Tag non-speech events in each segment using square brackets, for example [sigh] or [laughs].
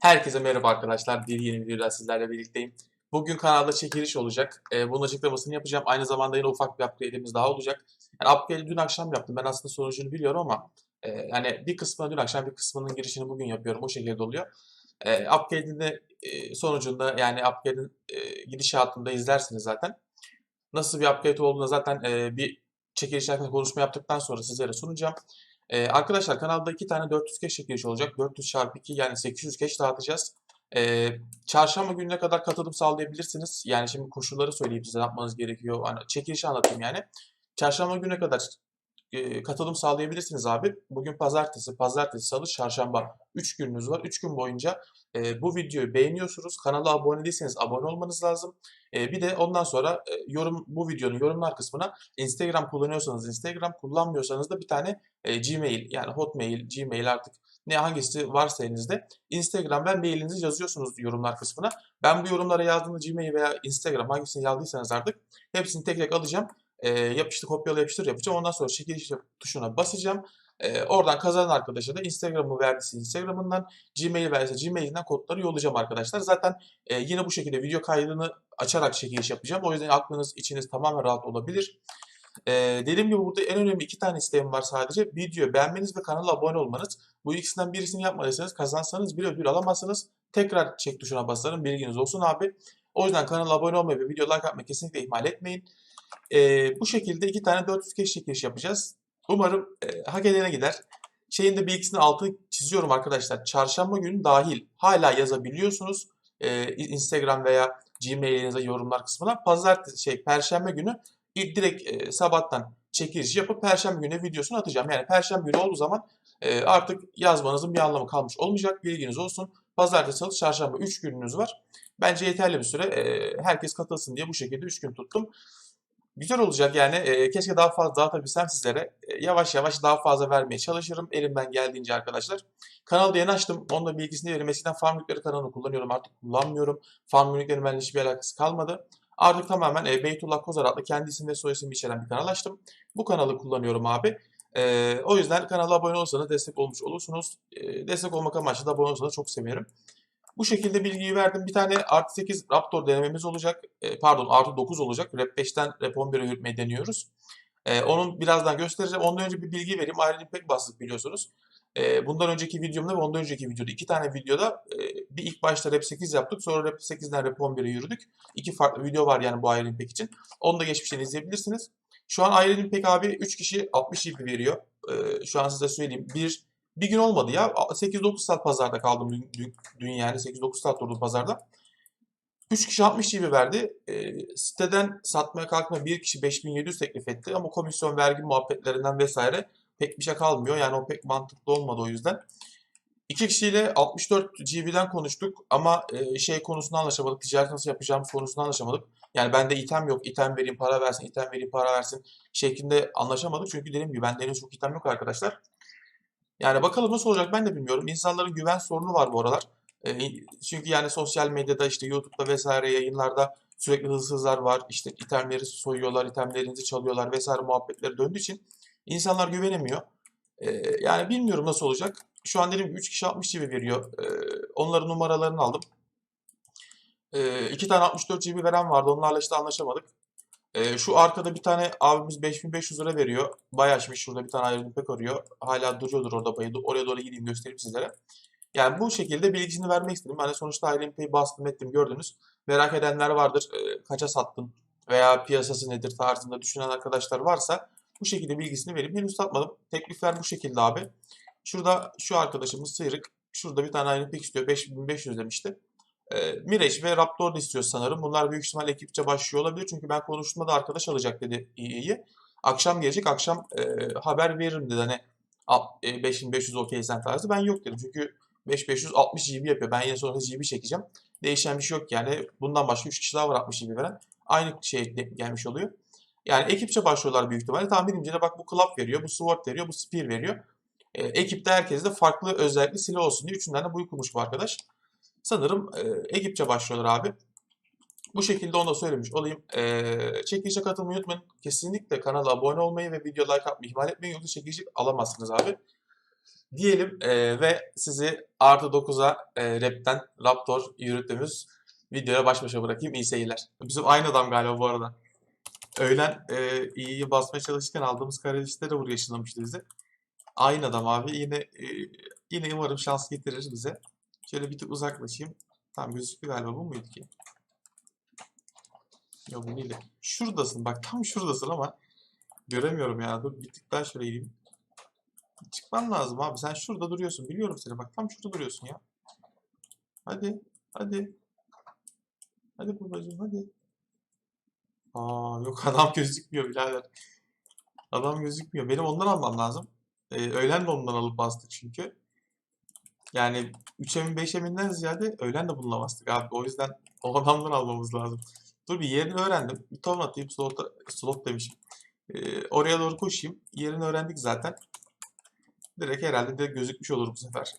Herkese merhaba arkadaşlar. Bir yeni videoda sizlerle birlikteyim. Bugün kanalda çekiliş olacak. Ee, bunun açıklamasını yapacağım. Aynı zamanda yine ufak bir upgrade'imiz daha olacak. Yani upgrade'i dün akşam yaptım. Ben aslında sonucunu biliyorum ama e, yani bir kısmını dün akşam bir kısmının girişini bugün yapıyorum. O şekilde oluyor. E, upgrade'in de e, sonucunda yani upgrade'in e, gidişatında izlersiniz zaten. Nasıl bir upgrade olduğunu zaten e, bir çekiliş hakkında konuşma yaptıktan sonra sizlere sunacağım. Ee, arkadaşlar kanalda iki tane 400 keş çekiliş olacak. 400 çarpı 2 yani 800 keş dağıtacağız. Ee, çarşamba gününe kadar katılım sağlayabilirsiniz. Yani şimdi koşulları söyleyeyim size yapmanız gerekiyor. Hani çekilişi anlatayım yani. Çarşamba gününe kadar e, katılım sağlayabilirsiniz abi. Bugün pazartesi, pazartesi, salı, çarşamba 3 gününüz var. 3 gün boyunca e, bu videoyu beğeniyorsunuz. Kanala abone değilseniz abone olmanız lazım. E, bir de ondan sonra e, yorum bu videonun yorumlar kısmına Instagram kullanıyorsanız Instagram kullanmıyorsanız da bir tane e, Gmail yani Hotmail, Gmail artık ne hangisi varsa elinizde Instagram ve mailinizi yazıyorsunuz yorumlar kısmına. Ben bu yorumlara yazdığımda Gmail veya Instagram hangisini yazdıysanız artık hepsini tek tek alacağım. E, yapıştır kopyala yapıştır yapacağım. Ondan sonra çekiliş tuşuna basacağım. E, oradan kazanan arkadaşa da Instagram'ı verdiyse Instagram'ından, Gmail verdiyse Gmail'inden kodları yollayacağım arkadaşlar. Zaten e, yine bu şekilde video kaydını açarak çekiliş yapacağım. O yüzden aklınız, içiniz tamamen rahat olabilir. Ee, dediğim gibi burada en önemli iki tane isteğim var sadece. Video beğenmeniz ve kanala abone olmanız. Bu ikisinden birisini yapmadıysanız kazansanız bile ödül alamazsınız. Tekrar çek tuşuna basarım. Bilginiz olsun abi. O yüzden kanala abone olmayı ve video like atmayı kesinlikle ihmal etmeyin. Ee, bu şekilde iki tane 400 keş çekiliş yapacağız. Umarım e, hak edene gider. Şeyin de bilgisinin altını çiziyorum arkadaşlar. Çarşamba günü dahil hala yazabiliyorsunuz. Ee, Instagram veya Gmail'inize yorumlar kısmına. Pazartesi şey Perşembe günü direkt e, sabahtan çekiliş yapıp Perşembe günü videosunu atacağım. Yani Perşembe günü olduğu zaman e, artık yazmanızın bir anlamı kalmış olmayacak. Bilginiz olsun. Pazartesi, salı, çarşamba 3 gününüz var. Bence yeterli bir süre. E, herkes katılsın diye bu şekilde 3 gün tuttum. Güzel olacak yani. E, keşke daha fazla dağıtabilsem sizlere. E, yavaş yavaş daha fazla vermeye çalışırım. Elimden geldiğince arkadaşlar. Kanalı yeni açtım. Onun da bilgisini veririm. Eskiden Farm Günlükleri kanalını kullanıyorum. Artık kullanmıyorum. Farm Günlükleri benimle hiçbir alakası kalmadı. Artık tamamen e, Beytullah Kozar adlı kendi isim ve soy ismi içeren bir kanal açtım. Bu kanalı kullanıyorum abi. E, o yüzden kanala abone olursanız destek olmuş olursunuz. E, destek olmak amaçlı da abone olursanız çok sevinirim. Bu şekilde bilgiyi verdim. Bir tane artı 8 Raptor denememiz olacak. E, pardon artı 9 olacak. Rep 5'ten Rep 11'e yürütmeyi deniyoruz. E, onun birazdan göstereceğim. Ondan önce bir bilgi vereyim. Iron Impact bastık biliyorsunuz. E, bundan önceki videomda ve ondan önceki videoda iki tane videoda e, bir ilk başta Rep 8 yaptık. Sonra Rep 8'den Rep 11'e yürüdük. İki farklı video var yani bu Iron Impact için. Onu da geçmişten izleyebilirsiniz. Şu an Iron Impact abi 3 kişi 60 GB veriyor. E, şu an size söyleyeyim. Bir bir gün olmadı ya. 8-9 saat pazarda kaldım dün, dün, dün yani 8-9 saat durdum pazarda. 3 kişi 60 GB verdi. E, siteden satmaya kalkma bir kişi 5700 teklif etti ama komisyon vergi muhabbetlerinden vesaire pek bir şey kalmıyor. Yani o pek mantıklı olmadı o yüzden. İki kişiyle 64 GB'den konuştuk ama e, şey konusunda anlaşamadık. Ticaret nasıl yapacağımız konusunda anlaşamadık. Yani bende item yok. item vereyim para versin, item vereyim para versin şeklinde anlaşamadık. Çünkü dediğim gibi bende çok item yok arkadaşlar. Yani bakalım nasıl olacak ben de bilmiyorum. İnsanların güven sorunu var bu aralar. E, çünkü yani sosyal medyada işte YouTube'da vesaire yayınlarda sürekli hırsızlar var. İşte itemleri soyuyorlar, itemlerinizi çalıyorlar vesaire muhabbetleri döndüğü için insanlar güvenemiyor. E, yani bilmiyorum nasıl olacak. Şu an dediğim gibi 3 kişi 60 GB veriyor. E, onların numaralarını aldım. E, tane 64 GB veren vardı. Onlarla işte anlaşamadık. E, şu arkada bir tane abimiz 5500 lira veriyor. Bayağı şimdi şurada bir tane ayrı pek arıyor. Hala duruyordur orada bayıldı. Oraya doğru gideyim göstereyim sizlere. Yani bu şekilde bilgisini vermek istedim. Hani sonuçta Iron Pay'i bastım ettim gördünüz. Merak edenler vardır. E, kaça sattın veya piyasası nedir tarzında düşünen arkadaşlar varsa bu şekilde bilgisini vereyim. Henüz satmadım. Teklifler bu şekilde abi. Şurada şu arkadaşımız sıyrık. Şurada bir tane Iron Pay istiyor. 5500 demişti. E, Mirage ve Raptor istiyor sanırım. Bunlar büyük ihtimalle ekipçe başlıyor olabilir. Çünkü ben konuştuğumda da arkadaş alacak dedi EA'yi. Akşam gelecek. Akşam e, haber veririm dedi. Hani a- e, 5500 okeysen tarzı. Ben yok dedim. Çünkü 5500 60 GB yapıyor. Ben yine sonra GB çekeceğim. Değişen bir şey yok yani. Bundan başka 3 kişi daha var 60 GB veren. Aynı şey gelmiş oluyor. Yani ekipçe başlıyorlar büyük ihtimalle. Tahminimce de bak bu Club veriyor, bu Sword veriyor, bu Spear veriyor. E, ekipte herkes de farklı özellikli silah olsun diye üçünden de bu kurmuş bu arkadaş. Sanırım e, ekipçe başlıyorlar abi. Bu şekilde onu da söylemiş olayım. E, çekilişe katılmayı unutmayın. Kesinlikle kanala abone olmayı ve video like atmayı ihmal etmeyin. Yoksa çekilişi alamazsınız abi. Diyelim e, ve sizi artı 9'a e, rapten Raptor yürüttüğümüz videoya baş başa bırakayım. İyi seyirler. Bizim aynı adam galiba bu arada. Öğlen e, iyiyi basmaya çalışırken aldığımız karelişlere vuruyor ışınlamıştı bizi. Aynı adam abi. Yine e, yine umarım şans getirir bize. Şöyle bir tık uzaklaşayım. Tam gözüktü galiba bu muydu ki? Yok bu de. Şuradasın bak tam şuradasın ama göremiyorum ya. Dur bir tık daha şöyle gideyim. Çıkman lazım abi. Sen şurada duruyorsun. Biliyorum seni. Bak tam şurada duruyorsun ya. Hadi. Hadi. Hadi babacığım hadi. Aa yok [laughs] adam gözükmüyor birader. Adam gözükmüyor. Benim ondan almam lazım. Ee, öğlen de ondan alıp bastık çünkü. Yani 3 emin 5 eminden ziyade öğlen de bununla bastık abi. O yüzden o adamdan almamız lazım. Dur bir yerini öğrendim. Bir ton atayım slot, slot demişim. Ee, oraya doğru koşayım. Yerini öğrendik zaten. Direkt herhalde de gözükmüş olur bu sefer.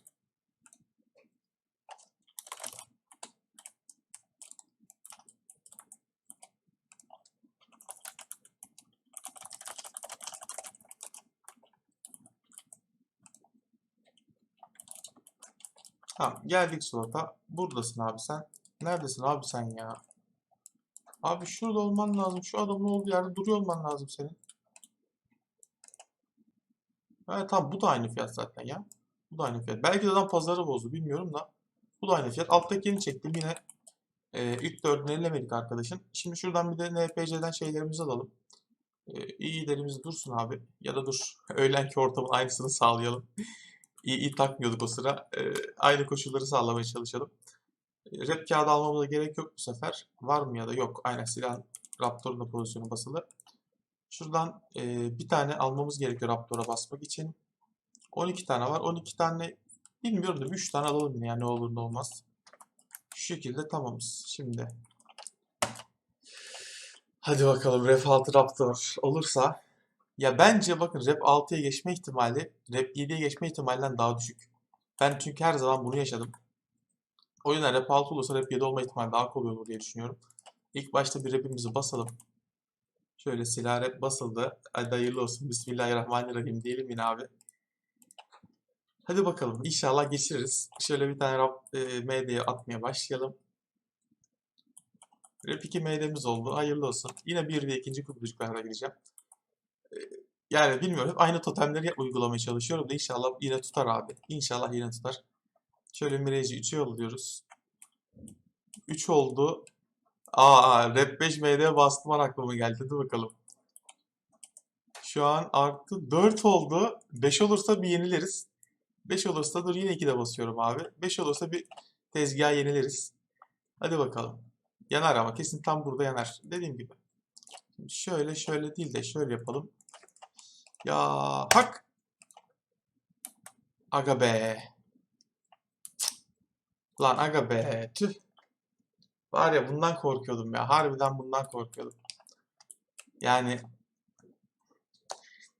Tamam geldik slota. Buradasın abi sen. Neredesin abi sen ya? Abi şurada olman lazım. Şu adamın olduğu yerde duruyor olman lazım senin. Evet tamam bu da aynı fiyat zaten ya. Bu da aynı fiyat. Belki de adam pazarı bozdu bilmiyorum da. Bu da aynı fiyat. Alttakini çektim yine. E, ilk dördünü ellemedik arkadaşın. Şimdi şuradan bir de NPC'den şeylerimizi alalım. E, iyilerimiz dursun abi. Ya da dur. [laughs] Öğlenki ortamın aynısını sağlayalım. İyi, iyi takmıyorduk o sıra. E, aynı koşulları sağlamaya çalışalım. E, rap kağıdı almamıza gerek yok bu sefer. Var mı ya da yok. Aynen silah Raptor'un da pozisyonu basılı. Şuradan e, bir tane almamız gerekiyor Raptor'a basmak için. 12 tane var. 12 tane bilmiyorum da 3 tane alalım yani ne olur ne olmaz. Şu şekilde tamamız. Şimdi hadi bakalım Rap 6 Raptor olursa ya bence bakın Rap 6'ya geçme ihtimali Rap 7'ye geçme ihtimalinden daha düşük. Ben çünkü her zaman bunu yaşadım. O yüzden Rap 6 olursa Rap 7 olma ihtimali daha kolay olur diye düşünüyorum. İlk başta bir rapimizi basalım. Şöyle silah rap basıldı. Hadi hayırlı olsun. Bismillahirrahmanirrahim diyelim yine abi. Hadi bakalım. İnşallah geçiririz. Şöyle bir tane rap, e, MD'ye atmaya başlayalım. Rap 2 MD'miz oldu. Hayırlı olsun. Yine bir ve ikinci kutucuklara gireceğim. Yani bilmiyorum. Hep aynı totemleri uygulamaya çalışıyorum da inşallah yine tutar abi. İnşallah yine tutar. Şöyle Mirage'i 3'e yolluyoruz. 3 oldu. Aa, Rap 5 MD bastım aklıma geldi. Dur bakalım. Şu an artı 4 oldu. 5 olursa bir yenileriz. 5 olursa dur yine 2 de basıyorum abi. 5 olursa bir tezgah yenileriz. Hadi bakalım. Yanar ama kesin tam burada yanar. Dediğim gibi. Şöyle şöyle değil de şöyle yapalım. Ya hak. Aga be. Lan aga be. Tüh. Var ya bundan korkuyordum ya. Harbiden bundan korkuyordum. Yani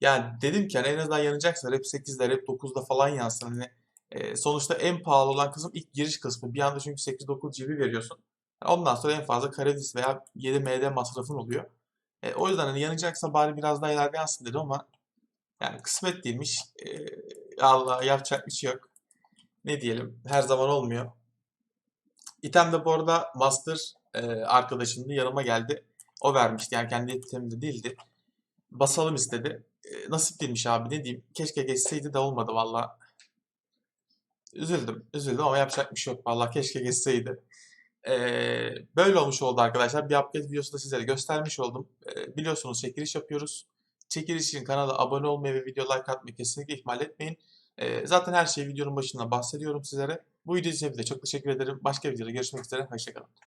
yani dedim ki hani en azından yanacaksa rap 8'de rap 9'da falan yansın. Hani e, sonuçta en pahalı olan kısım ilk giriş kısmı. Bir anda çünkü 8-9 GB veriyorsun. Yani ondan sonra en fazla Karadis veya 7 MD masrafın oluyor. E, o yüzden hani yanacaksa bari biraz daha ileride yansın dedim ama yani kısmet değilmiş. E, Allah yapacak bir şey yok. Ne diyelim her zaman olmuyor. İtem de bu arada Master e, arkadaşımdı yanıma geldi. O vermişti yani kendi iteminde değildi. Basalım istedi. E, nasip değilmiş abi ne diyeyim. Keşke geçseydi de olmadı valla. Üzüldüm. Üzüldüm ama yapacak bir şey yok valla. Keşke geçseydi. E, böyle olmuş oldu arkadaşlar. Bir update videosu da sizlere göstermiş oldum. E, biliyorsunuz çekiliş yapıyoruz. Çekiliş için kanala abone olmayı ve video like atmayı kesinlikle ihmal etmeyin. Zaten her şeyi videonun başında bahsediyorum sizlere. Bu video için de çok teşekkür ederim. Başka videoda görüşmek üzere. Hoşçakalın.